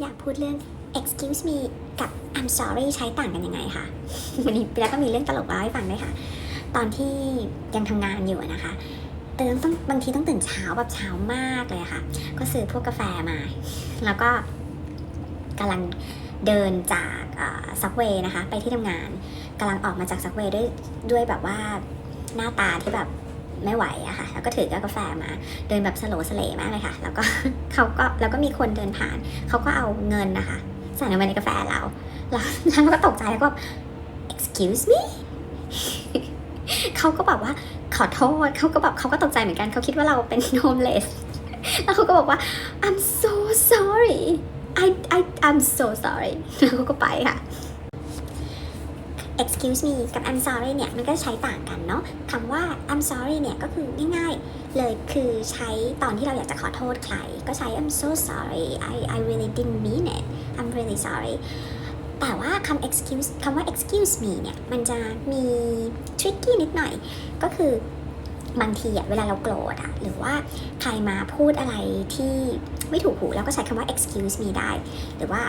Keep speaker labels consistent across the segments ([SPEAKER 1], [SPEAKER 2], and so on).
[SPEAKER 1] อยากพูดเรื่อง excuse me กับ I'm sorry ใช้ต่างกันยังไงคะวันนี้แล้วก็มีเรื่องตลกเล่าให้ฟังด้วยค่ะ ตอนที่ยังทำงานอยู่นะคะตื่นต้องบางทีต้องตื่นเช้าแบบเช้ามากเลยค่ะ ก็ซื้อพวกกาแฟมา แล้วก็กำลังเดินจากซักเวย์นะคะ ไปที่ทำงานกำลังออกมาจากซักเวย์ด้วยด้วยแบบว่าหน้าตาที่แบบ ไม่ไหวอะค่ะ แล้วก็ถือแก้วกาแฟมา เดินแบบสโลว์สเลมากเลยค่ะ แล้วก็เขาก็แล้วก็มีคนเดินผ่าน เขาก็เอาเงินนะคะใส่ลงไปในกาแฟเรา แล้วเราก็ตกใจแล้วก็ excuse me เขาก็แบบว่าขอโทษเขาก็แบบเขาก็ตกใจเหมือนกันเขาคิดว่าเราเป็น homeless แล้วเขาก็บอกว่า I'm so sorry I I I'm so sorry แล้วเขาก็ไปค่ะ excuse me กับ I'm sorry เนี่ย มันก็ใช้ต่างกันเนาะคำว่า I'm sorry เนี่ย ก็คือง่ายๆ เลยคือใช้ตอนที่เราอยากจะขอโทษใคร ก็ใช้ I'm so sorry I I really didn't mean it I'm really sorry แต่ว่าคำ excuse คำว่า excuse me เนี่ย มันจะมี tricky นิดหน่อย ก็คือบางทีอะเวลาเราโกรธอะหรือว่าใครมาพูดอะไรที่ไม่ถูกหูเราก็ใช้คำว่า excuse me ได้ หรือว่า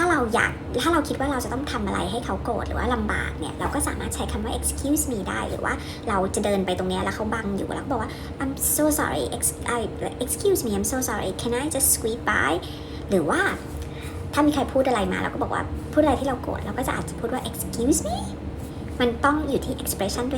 [SPEAKER 1] ถ้าเราอยากถ้าเราคิดว่าเราจะต้องทำอะไรให้เขาโกรธหรือว่าลำบากเนี่ยเราก็สามารถใช้คำว่า excuse me ได้ หรือว่าเราจะเดินไปตรงเนี้ยแล้วเขาบังอยู่แล้วก็บอกว่า I'm so sorry excuse me I'm so sorry can I just squeeze by หรือว่าถ้ามีใครพูดอะไรมาเราก็บอกว่าพูดอะไรที่เราโกรธเราก็จะอาจจะพูดว่า excuse me มันต้องอยู่ที่ expression ด้วย